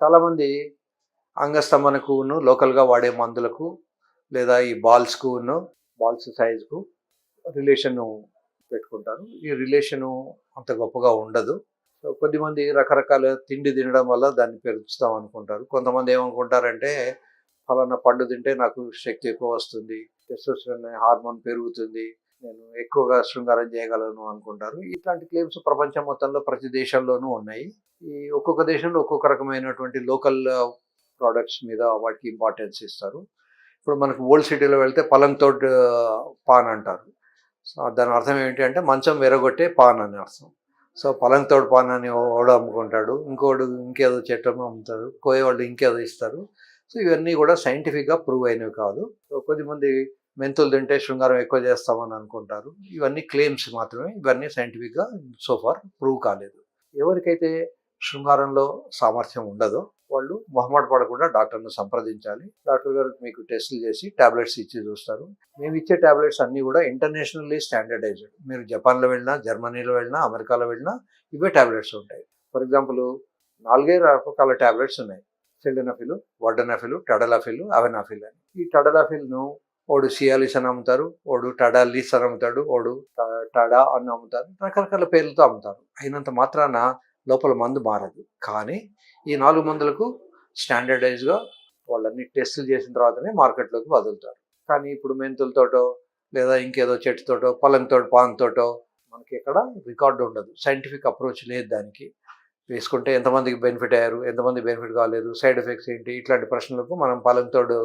చాలామంది అంగస్తమనకును లోకల్గా వాడే మందులకు లేదా ఈ బాల్స్కు బాల్స్ సైజుకు రిలేషను పెట్టుకుంటారు. ఈ రిలేషను అంత గొప్పగా ఉండదు. సో కొద్దిమంది రకరకాల తిండి తినడం వల్ల దాన్ని పెరుగుతాం అనుకుంటారు. కొంతమంది ఏమనుకుంటారంటే ఫలానా పండు తింటే నాకు శక్తి ఎక్కువ వస్తుంది టెస్టోస్టెరాన్ హార్మోన్ పెరుగుతుంది నేను ఎక్కువగా శృంగారం చేయగలను అనుకుంటారు. ఇట్లాంటి క్లెయిమ్స్ ప్రపంచం మొత్తంలో ప్రతి దేశంలోనూ ఉన్నాయి. ఈ ఒక్కొక్క దేశంలో ఒక్కొక్క రకమైనటువంటి లోకల్ ప్రోడక్ట్స్ uh, మీద వాటికి ఇంపార్టెన్స్ ఇస్తారు. ఇప్పుడు మనకు ఓల్డ్ సిటీలో వెళ్తే పలంతో uh, పాన్ అంటారు. సో దాని అర్థం ఏంటి అంటే మంచం వెరగొట్టే పాన్ అని అర్థం. సో పలంతోడు పాన్ అని వాడు అమ్ముకుంటాడు. ఇంకోడు ఇంకేదో చెట్టు అమ్ముతారు కోయేవాళ్ళు ఇంకేదో ఇస్తారు. సో ఇవన్నీ కూడా సైంటిఫిక్గా ప్రూవ్ అయినవి కాదు. సో కొద్దిమంది మెంతులు తింటే శృంగారం ఎక్కువ చేస్తామని అనుకుంటారు. ఇవన్నీ క్లెయిమ్స్ మాత్రమే. ఇవన్నీ సైంటిఫిక్గా సోఫార్ ప్రూవ్ కాలేదు. ఎవరికైతే శృంగారంలో సామర్థ్యం ఉండదో వాళ్ళు మొహమాట పడకుండా డాక్టర్ను సంప్రదించాలి. డాక్టర్ గారు మీకు టెస్టులు చేసి ట్యాబ్లెట్స్ ఇచ్చి చూస్తారు. మేము ఇచ్చే టాబ్లెట్స్ అన్నీ కూడా ఇంటర్నేషనల్లీ స్టాండర్డైజ్డ్ మీరు జపాన్లో వెళ్ళినా జర్మనీలో వెళ్ళినా అమెరికాలో వెళ్ళినా ఇవే టాబ్లెట్స్ ఉంటాయి. ఫర్ ఎగ్జాంపుల్ నాలుగే రకాల ట్యాబ్లెట్స్ ఉన్నాయి. సెల్డెనఫిల్ వడ్డనఫిల్ టడలఫిల్ అవెనాఫిల్ అని. ఈ టడలఫిల్ను వాడు సియాలిస్ అని అమ్ముతారు ఓడు టడాలిస్ అని అమ్ముతాడు ఓడు టడా అని అమ్ముతారు రకరకాల పేర్లతో అమ్ముతారు. అయినంత మాత్రాన లోపల మందు మారదు. కానీ ఈ నాలుగు మందులకు స్టాండర్డైజ్గా వాళ్ళన్ని టెస్టులు చేసిన తర్వాతనే మార్కెట్లోకి వదులుతారు. కానీ ఇప్పుడు మెంతులతోటో లేదా ఇంకేదో చెట్టుతోటో పొలంతో పాన్తోటో మనకి ఇక్కడ రికార్డు ఉండదు. సైంటిఫిక్ అప్రోచ్ లేదు దానికి. వేసుకుంటే ఎంతమందికి బెనిఫిట్ అయ్యారు ఎంతమంది బెనిఫిట్ కాలేదు సైడ్ ఎఫెక్ట్స్ ఏంటి ఇట్లాంటి ప్రశ్నలకు మనం పాలంతోడు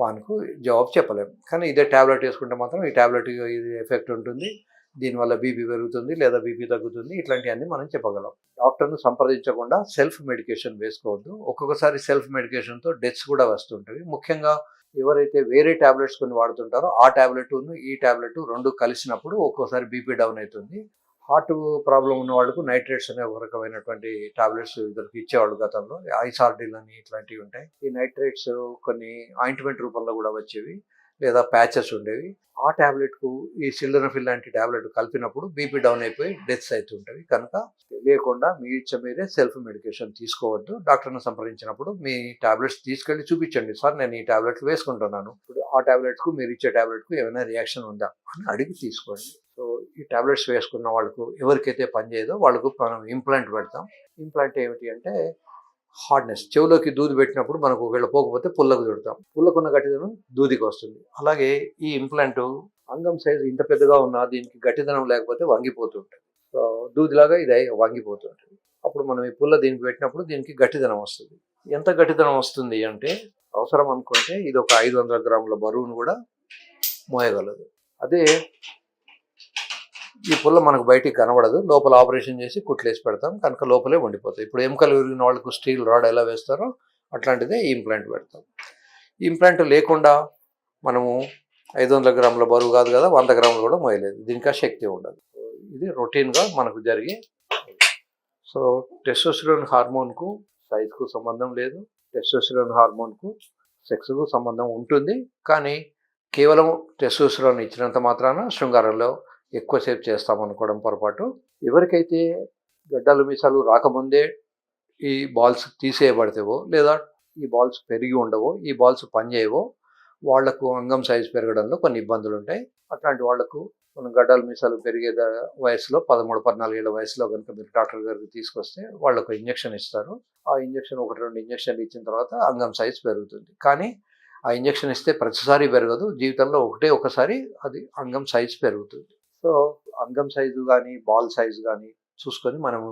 పాన్కు జవాబు చెప్పలేము కానీ ఇదే ట్యాబ్లెట్ వేసుకుంటే మాత్రం ఈ ట్యాబ్లెట్ ఇది ఎఫెక్ట్ ఉంటుంది. దీనివల్ల బీపీ పెరుగుతుంది లేదా బీపీ తగ్గుతుంది. ఇట్లాంటివన్నీ మనం చెప్పగలం. డాక్టర్ను సంప్రదించకుండా సెల్ఫ్ మెడికేషన్ వేసుకోవద్దు. ఒక్కొక్కసారి సెల్ఫ్ మెడికేషన్తో డెత్స్ కూడా వస్తుంటాయి. ముఖ్యంగా ఎవరైతే వేరే ట్యాబ్లెట్స్ కొన్ని వాడుతుంటారో ఆ ట్యాబ్లెట్ను ఈ ట్యాబ్లెట్ రెండు కలిసినప్పుడు ఒక్కోసారి బీపీ డౌన్ అవుతుంది. హార్ట్ ప్రాబ్లం ఉన్న వాళ్ళకు నైట్రేట్స్ అనే ఒక రకమైనటువంటి టాబ్లెట్స్ ఇద్దరికి ఇచ్చేవాళ్ళు గతంలో. ఐసార్డీలు అని ఇట్లాంటివి ఉంటాయి. ఈ నైట్రేట్స్ కొన్ని ఆయింట్మెంట్ రూపంలో కూడా వచ్చేవి. లేదా ప్యాచెస్ ఉండేవి. ఆ టాబ్లెట్కు ఈ సిల్డనఫిల్ లాంటి టాబ్లెట్ కలిపినప్పుడు బీపీ డౌన్ అయిపోయి డెత్స్ అవుతుంటవి కనుక లేకుండా మీ ఇచ్చ మీరే సెల్ఫ్ మెడికేషన్ తీసుకోవద్దు. డాక్టర్ను సంప్రదించినప్పుడు మీ టాబ్లెట్స్ తీసుకెళ్ళి చూపించండి. సార్ నేను ఈ టాబ్లెట్లు వేసుకుంటున్నాను. ఇప్పుడు ఆ టాబ్లెట్కు మీరు ఇచ్చే టాబ్లెట్కు ఏమైనా రియాక్షన్ ఉందా? అని అడిగి తీసుకోండి. సో ఈ టాబ్లెట్స్ వేసుకున్న వాళ్ళకు ఎవరికైతే పనిచేయదో వాళ్ళకు మనం ఇంప్లాంట్ పెడతాం. ఇంప్లాంట్ ఏమిటి అంటే హార్డ్నెస్. చెవులోకి దూది పెట్టినప్పుడు మనకు ఒకవేళ పోకపోతే పుల్లకు చుడతాం పుల్లకున్న గట్టిదనం దూదికి వస్తుంది. అలాగే ఈ ఇంప్లాంట్ అంగం సైజు ఇంత పెద్దగా ఉన్నా దీనికి గట్టిదనం లేకపోతే వంగిపోతుంటుంది దూదిలాగా ఇది వంగిపోతుంటుంది. అప్పుడు మనం ఈ పుల్ల దీనికి పెట్టినప్పుడు దీనికి గట్టిదనం వస్తుంది. ఎంత గట్టిదనం వస్తుంది అంటే అవసరం అనుకుంటే ఇది ఒక ఐదు వందల గ్రాముల బరువును కూడా మోయగలదు. అదే ఈ పుల్ల మనకు బయటికి కనబడదు. లోపల ఆపరేషన్ చేసి కుట్లేసి పెడతాం. కనుక లోపలే ఉండిపోతాయి. ఇప్పుడు ఎముకలు విరిగిన వాళ్ళకు స్టీల్ రాడ్ ఎలా వేస్తారో అట్లాంటిదే ఈ ఇంప్లాంట్ పెడతాం. ఇంప్లాంట్ లేకుండా మనము ఐదు వందల గ్రాముల బరువు కాదు కదా వంద గ్రాములు కూడా మోయలేదు. దీనికి శక్తి ఉండదు. ఇది రొటీన్గా మనకు జరిగే సో టెస్టోస్టిరోన్ హార్మోన్కు సైజ్కు సంబంధం లేదు. టెస్టోస్టిరోన్ హార్మోన్కు సెక్స్కు సంబంధం ఉంటుంది. కానీ కేవలం టెస్టోస్టిరోన్ ఇచ్చినంత మాత్రాన శృంగారంలో ఎక్కువసేపు చేస్తామనుకోవడం పొరపాటు. ఎవరికైతే గడ్డలు మీసాలు రాకముందే ఈ బాల్స్ తీసేయబడతావో లేదా ఈ బాల్స్ పెరిగి ఉండవో ఈ బాల్స్ పనిచేయవో వాళ్ళకు అంగం సైజు పెరగడంలో కొన్ని ఇబ్బందులు ఉంటాయి అట్లాంటి వాళ్ళకు మనం గడ్డలు మీసాలు పెరిగే వయసులో పదమూడు పద్నాలుగేళ్ళ వయసులో కనుక మీరు డాక్టర్ గారికి తీసుకొస్తే వాళ్ళకు ఇంజక్షన్ ఇస్తారు. ఆ ఇంజెక్షన్ ఒకటి రెండు ఇంజక్షన్లు ఇచ్చిన తర్వాత అంగం సైజు పెరుగుతుంది. కానీ ఆ ఇంజెక్షన్ ఇస్తే ప్రతిసారి పెరగదు. జీవితంలో ఒకటే ఒకసారి అది అంగం సైజు పెరుగుతుంది. సో అంగం సైజు కానీ బాల్ సైజు కానీ చూసుకొని మనము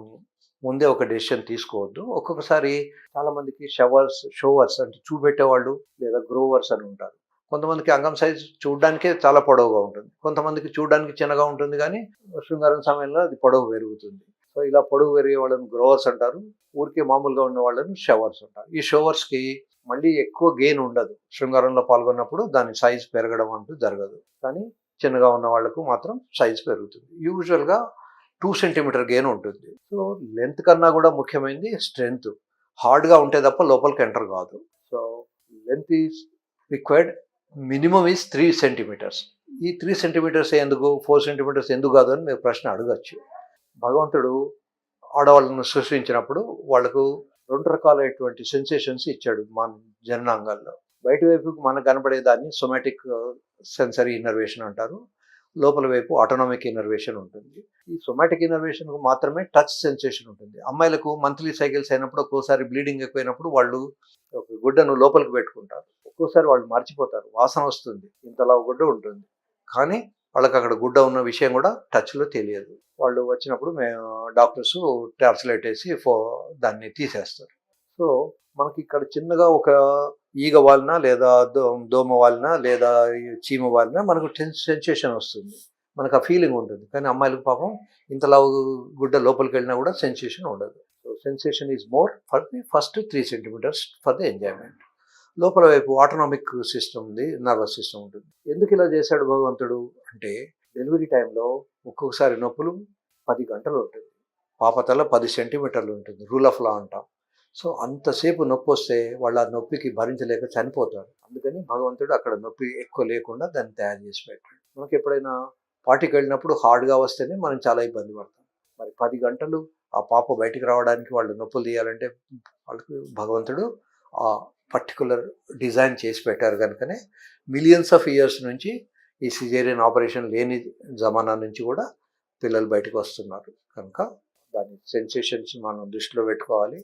ముందే ఒక డెసిషన్ తీసుకోవద్దు. ఒక్కొక్కసారి చాలామందికి షవర్స్ షోవర్స్ అంటే చూపెట్టేవాళ్ళు లేదా గ్రోవర్స్ అని ఉంటారు. కొంతమందికి అంగం సైజు చూడడానికే చాలా పొడవుగా ఉంటుంది. కొంతమందికి చూడడానికి చిన్నగా ఉంటుంది కానీ శృంగారం సమయంలో అది పొడవు పెరుగుతుంది. సో ఇలా పొడవు పెరిగే వాళ్ళని గ్రోవర్స్ అంటారు. ఊరికే మామూలుగా ఉన్న వాళ్ళని షవర్స్ అంటారు. ఈ షవర్స్కి మళ్ళీ ఎక్కువ గెయిన్ ఉండదు. శృంగారంలో పాల్గొన్నప్పుడు దాని సైజ్ పెరగడం అంటూ జరగదు. కానీ చిన్నగా ఉన్న వాళ్ళకు మాత్రం సైజ్ పెరుగుతుంది. యూజువల్గా టూ సెంటీమీటర్ గెయిన్ ఉంటుంది. సో లెంత్ కన్నా కూడా ముఖ్యమైనది స్ట్రెంగ్త్ హార్డ్గా ఉంటే తప్ప లోపలికి ఎంటర్ కాదు. So length is required minimum is three centimetres. ఈ త్రీ సెంటీమీటర్స్ ఎందుకు ఫోర్ సెంటీమీటర్స్ ఎందుకు కాదు అని మీరు ప్రశ్న అడగచ్చు. భగవంతుడు ఆడవాళ్ళను సృష్టించినప్పుడు వాళ్ళకు రెండు రకాలైనటువంటి సెన్సేషన్స్ ఇచ్చాడు మన జననాంగాల్లో బయట వైపుకి మనకు కనబడేదాన్ని సొమాటిక్ సెన్సరీ ఇన్నర్వేషన్ అంటారు. లోపల వైపు ఆటోనామిక్ ఇన్నర్వేషన్ ఉంటుంది. ఈ సొమాటిక్ ఇన్నర్వేషన్కు మాత్రమే టచ్ సెన్సేషన్ ఉంటుంది. అమ్మాయిలకు మంత్లీ సైకిల్స్ అయినప్పుడు ఒక్కోసారి బ్లీడింగ్ ఎక్కువైనప్పుడు వాళ్ళు ఒక గుడ్డను లోపలికి పెట్టుకుంటారు. ఒక్కోసారి వాళ్ళు మర్చిపోతారు. వాసన వస్తుంది. ఇంతలా గుడ్డ ఉంటుంది. కానీ వాళ్ళకి అక్కడ గుడ్డ ఉన్న విషయం కూడా టచ్లో తెలియదు. వాళ్ళు వచ్చినప్పుడు మేము డాక్టర్స్ టార్చ్ లైట్ వేసి ఫో దాన్ని తీసేస్తారు. సో మనకి ఇక్కడ చిన్నగా ఒక ఈగ వాలినా లేదా దో- దోమ వాలినా లేదా చీమ వాలినా మనకు సెన్సేషన్ వస్తుంది. మనకు ఆ ఫీలింగ్ ఉంటుంది. కానీ అమ్మాయిలకు పాపం ఇంతలా గుడ్డ లోపలికి వెళ్ళినా కూడా సెన్సేషన్ ఉండదు. So sensation is more for the first three centimetres for the enjoyment. లోపల వైపు ఆటోనామిక్ సిస్టమ్ ఉంది నర్వస్ సిస్టమ్ ఉంటుంది. ఎందుకు ఇలా చేశాడు భగవంతుడు? అంటే డెలివరీ టైంలో ఒక్కొక్కసారి నొప్పులు పది గంటలు ఉంటుంది. పాపతల పది సెంటీమీటర్లు ఉంటుంది రూల్ ఆఫ్ లా అంటాం. సో అంతసేపు నొప్పి వస్తే వాళ్ళు ఆ నొప్పికి భరించలేక చనిపోతారు. అందుకని భగవంతుడు అక్కడ నొప్పి ఎక్కువ లేకుండా దాన్ని తయారు చేసి పెట్టాడు. మనకి ఎప్పుడైనా పార్టీకి వెళ్ళినప్పుడు హార్డ్గా వస్తేనే మనం చాలా ఇబ్బంది పడతాం. మరి పది గంటలు ఆ పాప బయటికి రావడానికి వాళ్ళు నొప్పులు తీయాలంటే వాళ్ళకి భగవంతుడు ఆ పర్టికులర్ డిజైన్ చేసి పెట్టారు కనుకనే మిలియన్స్ ఆఫ్ ఇయర్స్ నుంచి ఈ సిజేరియన్ ఆపరేషన్ లేని జమానా నుంచి కూడా పిల్లలు బయటకు వస్తున్నారు. కనుక దాని సెన్సేషన్స్ మనం దృష్టిలో పెట్టుకోవాలి.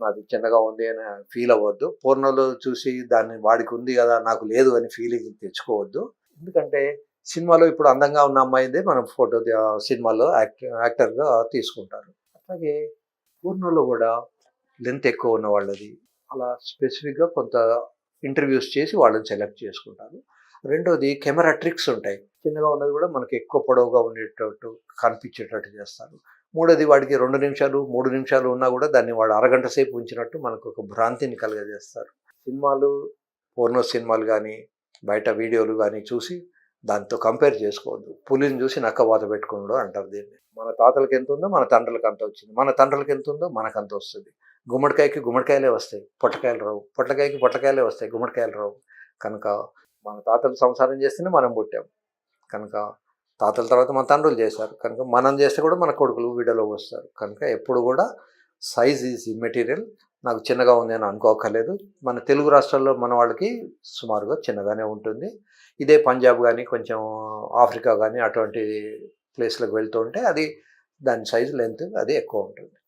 నాది చిన్నగా ఉంది అని ఫీల్ అవ్వద్దు. పూర్ణలో చూసి దాన్ని వాడికి ఉంది కదా నాకు లేదు అని ఫీలింగ్ తెచ్చుకోవద్దు. ఎందుకంటే సినిమాలో ఇప్పుడు అందంగా ఉన్న అమ్మాయిదే మనం ఫోటో సినిమాలో యాక్ట్ యాక్టర్గా తీసుకుంటారు. అట్లాగే పూర్ణలో కూడా లెంత్ ఎక్కువ ఉన్న వాళ్ళది అలా స్పెసిఫిక్గా కొంత ఇంటర్వ్యూస్ చేసి వాళ్ళని సెలెక్ట్ చేసుకుంటారు. రెండోది కెమెరా ట్రిక్స్ ఉంటాయి. చిన్నగా ఉన్నది కూడా మనకి ఎక్కువ పొడవుగా ఉండేటట్టు కనిపించేటట్టు చేస్తారు. మూడోది వాడికి రెండు నిమిషాలు మూడు నిమిషాలు ఉన్నా కూడా దాన్ని వాడు అరగంట సేపు ఉంచినట్టు మనకు ఒక భ్రాంతిని కలుగజేస్తారు. సినిమాలు పోర్నో సినిమాలు కానీ బయట వీడియోలు కానీ చూసి దాంతో కంపేర్ చేసుకోవద్దు. పులిని చూసి నక్క వాత పెట్టుకున్నాడు అంటారు దీన్ని. మన తాతలకి ఎంత ఉందో మన తండ్రులకు అంత వచ్చింది. మన తండ్రులకు ఎంత ఉందో మనకు అంత వస్తుంది. గుమ్మడికాయకి గుమ్మడికాయలే వస్తాయి పొట్టకాయలు రావు. పొట్లకాయకి పొట్లకాయలే వస్తాయి గుమ్మడికాయలు రావు. కనుక మన తాతలు సంసారం చేస్తేనే మనం పుట్టాం. కనుక తాతల తర్వాత మన తండ్రులు చేశారు. కనుక మనం చేస్తే కూడా మన కొడుకులు వీడలో వస్తారు. కనుక ఎప్పుడు కూడా సైజ్ ఈజ్ మెటీరియల్. నాకు చిన్నగా ఉంది అని అనుకోకర్లేదు మన తెలుగు రాష్ట్రాల్లో మన వాళ్ళకి సుమారుగా చిన్నగానే ఉంటుంది. ఇదే పంజాబ్ కానీ కొంచెం ఆఫ్రికా కానీ అటువంటి ప్లేస్లకు వెళ్తూ ఉంటే అది దాని సైజు లెంత్ అది ఎక్కువ ఉంటుంది.